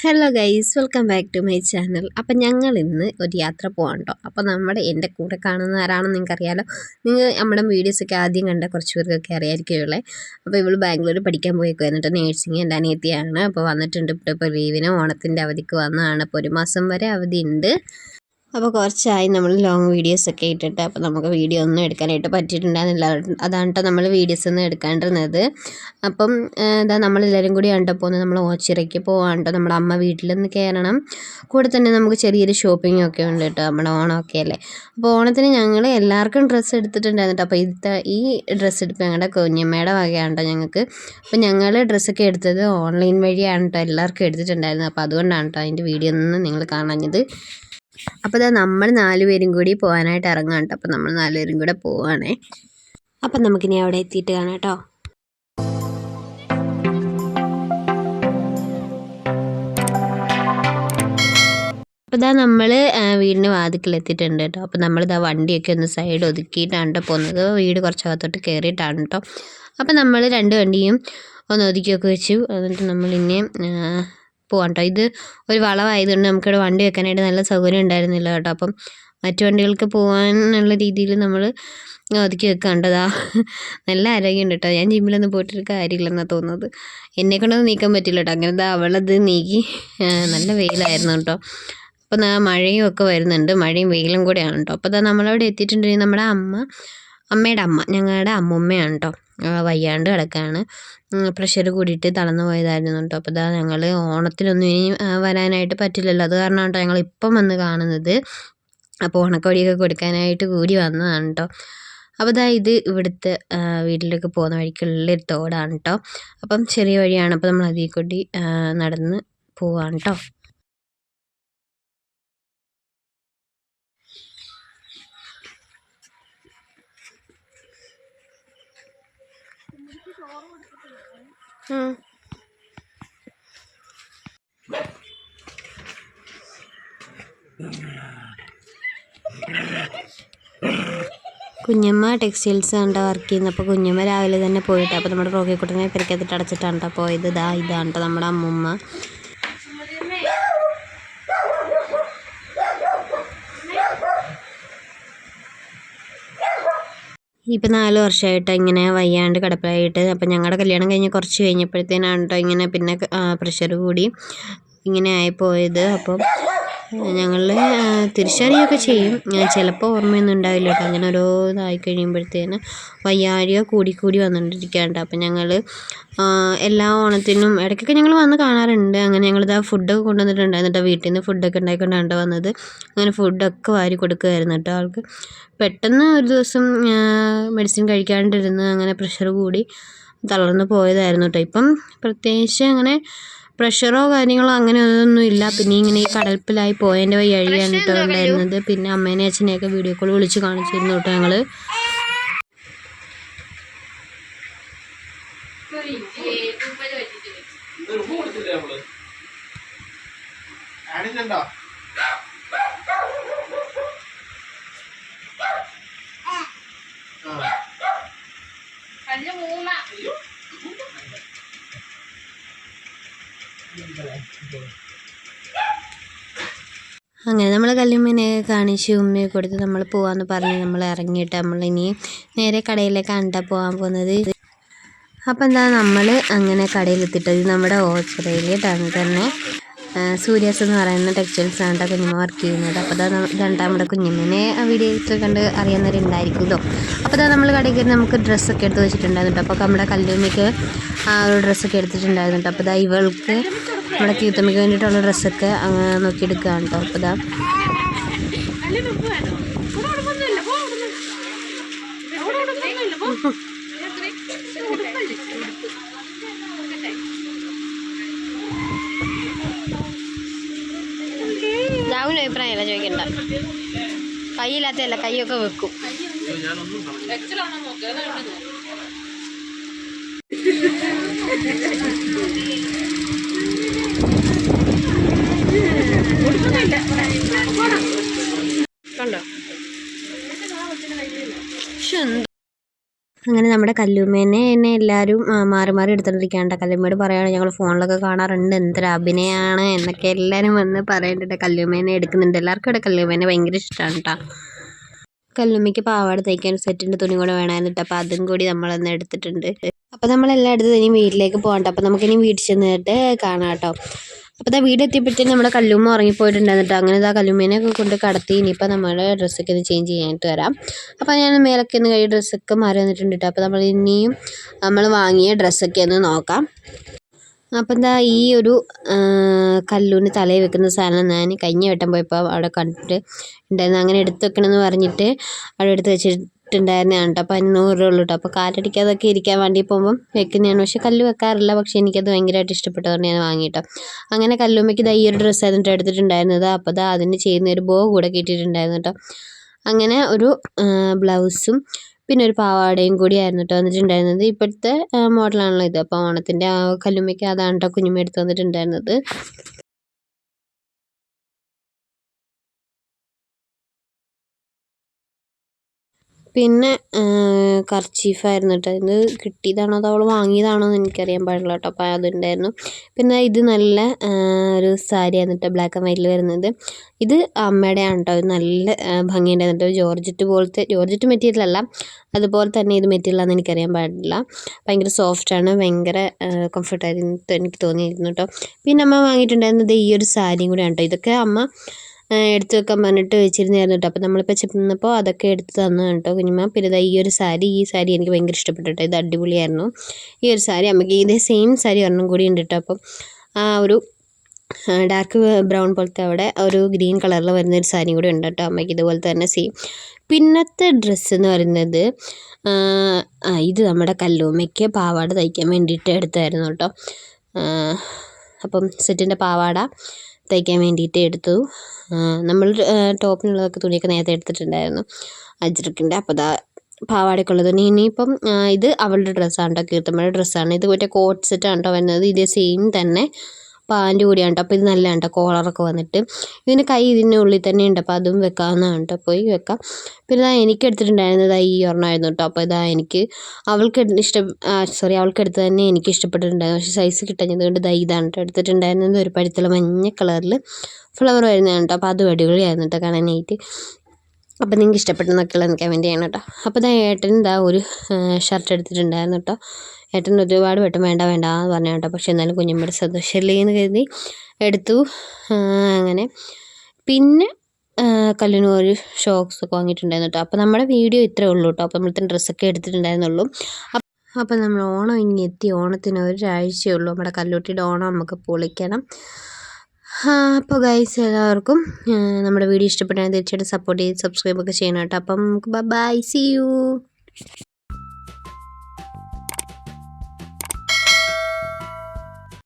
Hello guys welcome back to my channel അപ്പം ഞങ്ങൾ ഇന്ന് ഒരു യാത്ര പോകണ്ടോ അപ്പോൾ നമ്മുടെ എന്റെ കൂടെ കാണുന്ന ആരാണെന്ന് നിങ്ങൾക്ക് അറിയാലോ നിങ്ങൾ നമ്മുടെ വീഡിയോസൊക്കെ ആദ്യം കണ്ട കുറച്ച് പേർക്കൊക്കെ അറിയായിരിക്കുമല്ലേ? അപ്പോൾ ഇവൾ ബാംഗ്ലൂർ പഠിക്കാൻ പോയേക്കും എന്നിട്ട് നേഴ്സിംഗ് എന്റെ അനിയത്തിയാണ്. അപ്പോൾ വന്നിട്ടുണ്ട്. ഇപ്പോൾ ഇപ്പോൾ ലീവിന് ഓണത്തിന്റെ അവധിക്ക് വന്നതാണ്. അപ്പോൾ ഒരു മാസം വരെ അവധി ഉണ്ട് അപ്പോൾ കുറച്ചായി നമ്മൾ ലോങ് വീഡിയോസ് ഒക്കെ ഇട്ടിട്ട് അപ്പോൾ നമുക്ക് വീഡിയോ ഒന്നും എടുക്കാനായിട്ട് പറ്റിയിട്ടുണ്ടായിരുന്നില്ല. അതാണ് കേട്ടോ നമ്മൾ വീഡിയോസ് ഒന്നും എടുക്കാണ്ടിരുന്നത്. അപ്പം എന്താ നമ്മളെല്ലാവരും കൂടി കണ്ടോ പോകുന്നത് നമ്മൾ ഓച്ചിറയ്ക്ക് പോകാണ്ടോ നമ്മുടെ അമ്മ വീട്ടിലൊന്ന് കയറണം കൂടെ തന്നെ നമുക്ക് ചെറിയൊരു ഷോപ്പിംഗ് ഒക്കെ ഉണ്ട് കേട്ടോ നമ്മുടെ ഓണമൊക്കെ അല്ലേ. അപ്പോൾ ഓണത്തിന് ഞങ്ങൾ എല്ലാവർക്കും ഡ്രസ്സ് എടുത്തിട്ടുണ്ടായിരുന്നു കേട്ടോ അപ്പോൾ ഇത് ഈ ഡ്രസ്സ് എടുപ്പ് ഞങ്ങളുടെ കുഞ്ഞമ്മയുടെ വകയാണ് കേട്ടോ ഞങ്ങൾക്ക് അപ്പോൾ ഞങ്ങൾ ഡ്രസ്സൊക്കെ എടുത്തത് ഓൺലൈൻ വഴിയാണ് കേട്ടോ എല്ലാവർക്കും എടുത്തിട്ടുണ്ടായിരുന്നത്. അപ്പോൾ അതുകൊണ്ടാണ് കേട്ടോ അതിന്റെ വീഡിയോ ഒന്നും നിങ്ങൾ കാണാഞ്ഞത്. അപ്പോൾ ഇതാ നമ്മൾ നാല് പേരും കൂടി പോകാനായിട്ട് ഇറങ്ങാം കേട്ടോ അപ്പോൾ നമ്മൾ നാലുപേരും കൂടെ പോവാണേ. അപ്പം നമുക്കിനി അവിടെ എത്തിയിട്ട് കാണാം കേട്ടോ. അപ്പോൾ ഇതാ നമ്മൾ വീടിന് വാതിക്കൽ എത്തിയിട്ടുണ്ട് കേട്ടോ അപ്പോൾ നമ്മളിതാ വണ്ടിയൊക്കെ ഒന്ന് സൈഡ് ഒതുക്കിയിട്ടാണ് കേട്ടോ പോകുന്നത്. വീട് കുറച്ച് അകത്തോട്ട് കയറിയിട്ടാണ് കേട്ടോ അപ്പോൾ നമ്മൾ രണ്ട് വണ്ടിയും ഒന്ന് ഒതുക്കിയൊക്കെ വെച്ചു. എന്നിട്ട് നമ്മളിന്നെ പോവാം കേട്ടോ ഇത് ഒരു വളവായതുകൊണ്ട് നമുക്കിവിടെ വണ്ടി വെക്കാനായിട്ട് നല്ല സൗകര്യം ഉണ്ടായിരുന്നില്ല കേട്ടോ. അപ്പം മറ്റു വണ്ടികൾക്ക് പോകാനുള്ള രീതിയിൽ നമ്മൾ ഒതുക്കി വെക്കേണ്ടതാ നല്ല ആരോഗ്യമുണ്ട് കേട്ടോ. ഞാൻ ജിമ്മിലൊന്നും പോയിട്ടൊരു കാര്യമില്ലെന്നാണ് തോന്നുന്നത്. എന്നെ കൊണ്ടൊന്നും നീക്കാൻ പറ്റില്ല കേട്ടോ. അങ്ങനെ അവളത് നീക്കി നല്ല വെയിലായിരുന്നു കേട്ടോ. അപ്പോൾ മഴയും ഒക്കെ വരുന്നുണ്ട്. മഴയും വെയിലും കൂടെയാണ് കേട്ടോ. അപ്പോൾ നമ്മളവിടെ എത്തിയിട്ടുണ്ടെങ്കിൽ നമ്മുടെ അമ്മ അമ്മയുടെ അമ്മ ഞങ്ങളുടെ അമ്മൂമ്മയാണ് കേട്ടോ വയ്യാണ്ട് കിടക്കുകയാണ് പ്രഷർ കൂടിയിട്ട് തളർന്നു പോയതായിരുന്നു കേട്ടോ അപ്പോൾ ഇതാ ഞങ്ങൾ ഓണത്തിനൊന്നും ഇനി വരാനായിട്ട് പറ്റില്ലല്ലോ. അത് കാരണമാണ് കേട്ടോ ഞങ്ങൾ ഇപ്പം വന്ന് കാണുന്നത്. അപ്പോൾ ഓണക്കോടിയൊക്കെ കൊടുക്കാനായിട്ട് കൂടി വന്നതാണ് കേട്ടോ അപ്പോൾ ഇതാ ഇത് ഇവിടുത്തെ വീട്ടിലേക്ക് പോകുന്ന വഴിക്കുള്ളൊരു തോടാണ് കേട്ടോ അപ്പം ചെറിയ വഴിയാണ്. അപ്പോൾ നമ്മൾ അതിൽ കൂടി നടന്ന് പോവാണ് കേട്ടോ കുഞ്ഞമ്മ ടെക്സ്റ്റൈൽസ് കണ്ട വർക്ക് ചെയ്യുന്നത് അപ്പോൾ കുഞ്ഞമ്മ രാവിലെ തന്നെ പോയിട്ട് അപ്പോൾ നമ്മുടെ റോക്കിക്കുട്ടനെ പെരക്കകത്തിട്ട് അടച്ചിട്ടാണ് കേട്ടോ പോയത്. ഇതാ ഇതാണ് നമ്മുടെ അമ്മുമ്മ. ഇപ്പം നാല് വർഷമായിട്ട് ഇങ്ങനെ വയ്യാണ്ട് കിടപ്പിലായിട്ട്. അപ്പം ഞങ്ങളുടെ കല്യാണം കഴിഞ്ഞ് കുറച്ച് കഴിഞ്ഞപ്പോഴത്തേനാണ് കേട്ടോ ഇങ്ങനെ പിന്നെ പ്രഷർ കൂടി ഇങ്ങനെ ആയിപ്പോയത് അപ്പം ഞങ്ങൾ തിരിച്ചറിയുകയൊക്കെ ചെയ്യും. ചിലപ്പോൾ ഓർമ്മയൊന്നും ഉണ്ടാവില്ല കേട്ടോ. അങ്ങനെ ഓരോ ഇതായി കഴിയുമ്പോഴത്തേന് വയ്യാഴിക കൂടി കൂടി വന്നുകൊണ്ടിരിക്കുകയാണ് അപ്പം ഞങ്ങൾ എല്ലാ ഓണത്തിനും ഇടയ്ക്കൊക്കെ ഞങ്ങൾ വന്ന് കാണാറുണ്ട്. അങ്ങനെ ഞങ്ങളിതാ ഫുഡൊക്കെ കൊണ്ടുവന്നിട്ടുണ്ടായിരുന്നു കേട്ടോ. വീട്ടിൽ നിന്ന് ഫുഡൊക്കെ ഉണ്ടായിക്കൊണ്ടാണ് വന്നത്. അങ്ങനെ ഫുഡൊക്കെ വാരി കൊടുക്കുമായിരുന്നു കേട്ടോ ആൾക്ക്. പെട്ടെന്ന് ഒരു ദിവസം മെഡിസിൻ കഴിക്കാണ്ടിരുന്ന് അങ്ങനെ പ്രഷർ കൂടി തളർന്നു പോയതായിരുന്നു കേട്ടോ. ഇപ്പം പ്രത്യേകിച്ച് അങ്ങനെ പ്രഷറോ കാര്യങ്ങളോ അങ്ങനെ ഒന്നും ഇല്ല. പിന്നെ ഇങ്ങനെ ഈ കടൽപ്പിലായി പോയതിന്റെ വഴിയാണ് കേട്ടോ ഉണ്ടായിരുന്നത് പിന്നെ അമ്മേനെ അച്ഛനെയൊക്കെ വീഡിയോ കോൾ വിളിച്ച് കാണിച്ചിരുന്നു കേട്ടോ ഞങ്ങൾ മൂന്നാ അങ്ങനെ നമ്മൾ കല്ലുമ്മനെ കാണിച്ച് ഉമ്മയെ കൊടുത്ത് നമ്മൾ പോവാന്ന് പറഞ്ഞ് നമ്മൾ ഇറങ്ങിയിട്ട് നമ്മൾ ഇനി നേരെ കടയിലേക്കാണ് കേട്ടോ പോകാൻ പോകുന്നത്. അപ്പം എന്താ നമ്മൾ അങ്ങനെ കടയിലെത്തിയിട്ടത് നമ്മുടെ ഓച്ചിറയിൽ തന്നെ. സൂര്യാസ് എന്ന് പറയുന്ന ടെക്സ്റ്റൈൽസ് ആണ് കുഞ്ഞമ്മ വർക്ക് ചെയ്യുന്നത്. അപ്പോൾ അതാ രണ്ടാമത്തെ കുഞ്ഞമ്മനെ ആ വീഡിയോയിൽ കണ്ട് അറിയാവുന്നവരുണ്ടായിരിക്കുമല്ലോ അപ്പോൾ അതാ നമ്മൾ കടയിൽ നമുക്ക് ഡ്രസ്സൊക്കെ എടുത്ത് വെച്ചിട്ടുണ്ടായിരുന്നു അപ്പോൾ നമ്മുടെ കല്ലുമ്മയ്ക്ക് ആ ഒരു ഡ്രസ്സൊക്കെ എടുത്തിട്ടുണ്ടായിരുന്നു അപ്പോൾ അതാ ഇവൾക്ക് നമ്മുടെ തീത്തമ്മയ്ക്ക് വേണ്ടിയിട്ടുള്ള ഡ്രസ്സൊക്കെ നോക്കിയെടുക്കുകയാണ് കേട്ടോ. അപ്പോൾ ഇതാ അഭിപ്രായമല്ല ചോദിക്കണ്ട. കൈയില്ലാത്തല്ല കൈയൊക്കെ വെക്കും. കണ്ടോ അങ്ങനെ നമ്മുടെ കല്ലുമ്മേനെ എന്നെ എല്ലാവരും മാറി മാറി എടുത്തോണ്ടിരിക്കാണ്ട കല്ലുമ്മയോട് പറയുകയാണ് ഞങ്ങൾ ഫോണിലൊക്കെ കാണാറുണ്ട്. എന്തൊരു അഭിനയമാണ് എന്നൊക്കെ എല്ലാവരും വന്ന് പറയേണ്ടിട്ട് കല്ലുമ്മേനെ എടുക്കുന്നുണ്ട്. എല്ലാവർക്കും ഇവിടെ കല്ലുമ്മേനെ ഭയങ്കര ഇഷ്ടമാണ് കേട്ടോ കല്ലുമ്മയ്ക്ക് പാവാട തയ്ക്കാൻ സെറ്റിന്റെ തുണി കൂടെ വേണമായിരുന്നു അപ്പോൾ അതും കൂടി നമ്മളൊന്ന് എടുത്തിട്ടുണ്ട്. അപ്പോൾ നമ്മളെല്ലാം എടുത്ത് ഇനി വീട്ടിലേക്ക് പോകണ്ട. അപ്പോൾ നമുക്കിനി വീട്ടിൽ ചെന്നിട്ട് കാണാം കേട്ടോ. അപ്പോൾ ഇതാ വീട് എത്തിയപ്പോഴത്തേക്കും നമ്മുടെ കല്ലുമ്മ ഉറങ്ങിപ്പോയിട്ടുണ്ടായിരുന്നു അങ്ങനെ ഇതാ കല്ലുമ്മേനെ കൊണ്ട് കടത്തി ഇനിയിപ്പോൾ നമ്മുടെ ഡ്രസ്സൊക്കെ ഒന്ന് ചേഞ്ച് ചെയ്യാനായിട്ട് വരാം. അപ്പോൾ ഞാൻ മേലൊക്കെ ഒന്ന് കഴിയും ഡ്രസ്സൊക്കെ മാറി വന്നിട്ടുണ്ട് കേട്ടോ. അപ്പോൾ നമ്മൾ ഇനിയും നമ്മൾ വാങ്ങിയ ഡ്രസ്സൊക്കെ ഒന്ന് നോക്കാം. അപ്പം എന്താ ഈ ഒരു കല്ലൂന് തലയിൽ വെക്കുന്ന സാധനം ഞാൻ കഴിഞ്ഞ വട്ടം പോയപ്പോൾ അവിടെ കണ്ടിട്ട് ഉണ്ടായിരുന്നു. അങ്ങനെ എടുത്ത് വെക്കണമെന്ന് പറഞ്ഞിട്ട് അവിടെ എടുത്ത് വെച്ചിട്ടുണ്ടായിരുന്നതാണ് കേട്ടോ അപ്പോൾ അതിന് നൂറ് ഉള്ളൂ കേട്ടോ അപ്പോൾ കാറ്റടിക്കാതൊക്കെ ഇരിക്കാൻ വേണ്ടി പോകുമ്പം വെക്കുന്നതാണ്. പക്ഷേ കല്ല് വെക്കാറില്ല. പക്ഷേ എനിക്കത് ഭയങ്കരമായിട്ട് ഇഷ്ടപ്പെട്ടതുകൊണ്ട് ഞാൻ വാങ്ങിയിട്ടോ. അങ്ങനെ കല്ലുമ്മയ്ക്ക് ഈ ഒരു ഡ്രസ്സ് ആയിരുന്നു എടുത്തിട്ടുണ്ടായിരുന്നത്. അപ്പോൾ ദാ അതിന് ചെയ്യുന്ന ഒരു ബോ കൂടെ കിട്ടിയിട്ടുണ്ടായിരുന്നു കേട്ടോ അങ്ങനെ ഒരു ബ്ലൗസും പിന്നെ ഒരു പാവാടയും കൂടിയായിരുന്നു കേട്ടോ വന്നിട്ടുണ്ടായിരുന്നത്. ഇപ്പോഴത്തെ മോഡലാണല്ലോ ഇത്. അപ്പോൾ ഓണത്തിന്റെ കല്ലുമ്മയ്ക്ക് അതാണ് കേട്ടോ കുഞ്ഞുമ്മ എടുത്ത് വന്നിട്ടുണ്ടായിരുന്നത്. പിന്നെ കർച്ചീഫായിരുന്നു കേട്ടോ ഇത് കിട്ടിയതാണോ അതോ അവൾ വാങ്ങിയതാണോ എന്ന് എനിക്കറിയാൻ പാടില്ല കേട്ടോ അപ്പോൾ അതുണ്ടായിരുന്നു. പിന്നെ ഇത് നല്ല ഒരു സാരിയാണ് കേട്ടോ ബ്ലാക്ക് ആൻഡ് വൈറ്റിൽ വരുന്നത്. ഇത് അമ്മയുടെയാണ് കേട്ടോ നല്ല ഭംഗിയുണ്ടായിരുന്നു കേട്ടോ ജോർജറ്റ് പോലത്തെ ജോർജറ്റ് മെറ്റീരിയൽ അല്ല. അതുപോലെ തന്നെ ഇത് മെറ്റീരിയൽ ആണെന്ന് എനിക്കറിയാൻ പാടില്ല. ഭയങ്കര സോഫ്റ്റാണ് ഭയങ്കര കംഫർട്ടായിരുന്നു എനിക്ക് തോന്നിയിരുന്നു കേട്ടോ പിന്നെ അമ്മ വാങ്ങിയിട്ടുണ്ടായിരുന്നത് ഈ ഒരു സാരിയും കൂടെയാണ് കേട്ടോ ഇതൊക്കെ അമ്മ എടുത്ത് വെക്കാൻ പറഞ്ഞിട്ട് വെച്ചിരുന്നായിരുന്നു കേട്ടോ. അപ്പോൾ നമ്മളിപ്പോൾ ചെന്നപ്പോൾ അതൊക്കെ എടുത്ത് തന്നു കേട്ടോ. കുഞ്ഞുമ്മ പിന്നെ ഈ ഒരു സാരി ഈ സാരി എനിക്ക് ഭയങ്കര ഇഷ്ടപ്പെട്ടു കേട്ടോ. ഇത് അടിപൊളിയായിരുന്നു. ഈ ഒരു സാരി അമ്മയ്ക്ക് ഇതേ സെയിം സാരി ഒരെണ്ണം കൂടി ഉണ്ട് കേട്ടോ. അപ്പം ആ ഒരു ഡാർക്ക് ബ്രൗൺ പോലത്തെ അവിടെ ഒരു ഗ്രീൻ കളറിൽ വരുന്ന ഒരു സാരി കൂടി ഉണ്ട് കേട്ടോ. അമ്മയ്ക്ക് ഇതുപോലെ തന്നെ സെയിം പിന്നത്തെ ഡ്രസ്സ് എന്ന് പറയുന്നത് ആ, ഇത് നമ്മുടെ കല്ലുമ്മയ്ക്ക് പാവാട തയ്ക്കാൻ വേണ്ടിയിട്ട് എടുത്തായിരുന്നു കേട്ടോ. അപ്പം സെറ്റിന്റെ പാവാട തയ്ക്കാൻ വേണ്ടിയിട്ട് എടുത്തു. നമ്മൾ ടോപ്പിനുള്ളതൊക്കെ തുണിയൊക്കെ നേരത്തെ എടുത്തിട്ടുണ്ടായിരുന്നു. അജ്രക്കിന്റെ. അപ്പോൾ ദാ പാവാടയ്ക്കുള്ളത് തുണി ഇനിയിപ്പം ഇത് അവളുടെ ഡ്രസ്സാണ് കേട്ടോ കീർത്തമ്മയുടെ ഡ്രസ്സാണ്. ഇത് മറ്റേ കോട്ട് സെറ്റാണ് കേട്ടോ വരുന്നത്. ഇതേ സെയിം തന്നെ. പാന്റ് കൂടിയാണ് കേട്ടോ അപ്പോൾ ഇത് നല്ലതാണ് കേട്ടോ കോളറൊക്കെ വന്നിട്ട്. ഇതിന് കൈ ഇതിന്റെ ഉള്ളിൽ തന്നെ ഉണ്ട്. അപ്പോൾ അതും വെക്കാവുന്നതാണ് കേട്ടോ പോയി വെക്കാം. പിന്നെ ഇതാ എനിക്ക് എടുത്തിട്ടുണ്ടായിരുന്നത് ഈ ഒരെണ്ണമായിരുന്നു കേട്ടോ അപ്പോൾ ഇതാ എനിക്ക് അവൾക്ക് ഇഷ്ടം സോറി അവൾക്ക് എടുത്ത് തന്നെ എനിക്ക് ഇഷ്ടപ്പെട്ടിട്ടുണ്ടായിരുന്നു. പക്ഷേ സൈസ് കിട്ടഞ്ഞത് കൊണ്ട് ദാ ഇതാണ് കേട്ടോ എടുത്തിട്ടുണ്ടായിരുന്നത് ഒരു പഴുത്തുള്ള മഞ്ഞ കളറിൽ ഫ്ലവർ വരുന്നതാണ് കേട്ടോ അപ്പോൾ അതും അടിപൊളിയായിരുന്നു കേട്ടോ കാണാനായിട്ട്. അപ്പോൾ നിങ്ങൾക്ക് ഇഷ്ടപ്പെട്ടെന്നൊക്കെയുള്ള കമന്റ് ചെയ്യണം കേട്ടോ അപ്പോൾ ഇതാ ഏട്ടൻ ഇതാ ഒരു ഷർട്ട് എടുത്തിട്ടുണ്ടായിരുന്നു കേട്ടോ ഏട്ടൻ ഒരുപാട് വട്ടം വേണ്ട വേണ്ട എന്ന് പറഞ്ഞു കേട്ടോ. പക്ഷേ എന്നാലും കുഞ്ഞുമ്മയുടെ സന്തോഷമല്ലേ എന്ന് കരുതി എടുത്തു. അങ്ങനെ. പിന്നെ കല്ലിന് ഒരു ഷോക്സ് ഒക്കെ വാങ്ങിയിട്ടുണ്ടായിരുന്നു കേട്ടോ അപ്പോൾ നമ്മുടെ വീഡിയോ ഇത്രേ ഉള്ളൂ കേട്ടോ അപ്പോൾ നമ്മളത്തെ ഡ്രസ്സൊക്കെ എടുത്തിട്ടുണ്ടായിരുന്നുള്ളൂ. അപ്പോൾ നമ്മൾ ഓണം ഇനി എത്തി. ഓണത്തിന് ഒരാഴ്ചയേ ഉള്ളൂ. നമ്മുടെ കല്ലൂട്ടിയുടെ ഓണം നമുക്ക് പൊളിക്കണം. അപ്പോൾ ഗൈസ് എല്ലാവർക്കും നമ്മുടെ വീഡിയോ ഇഷ്ടപ്പെട്ടാൽ തീർച്ചയായിട്ടും സപ്പോർട്ട് ചെയ്ത് സബ്സ്ക്രൈബ് ഒക്കെ ചെയ്യണം കേട്ടോ. അപ്പം നമുക്ക് ബൈ സി യു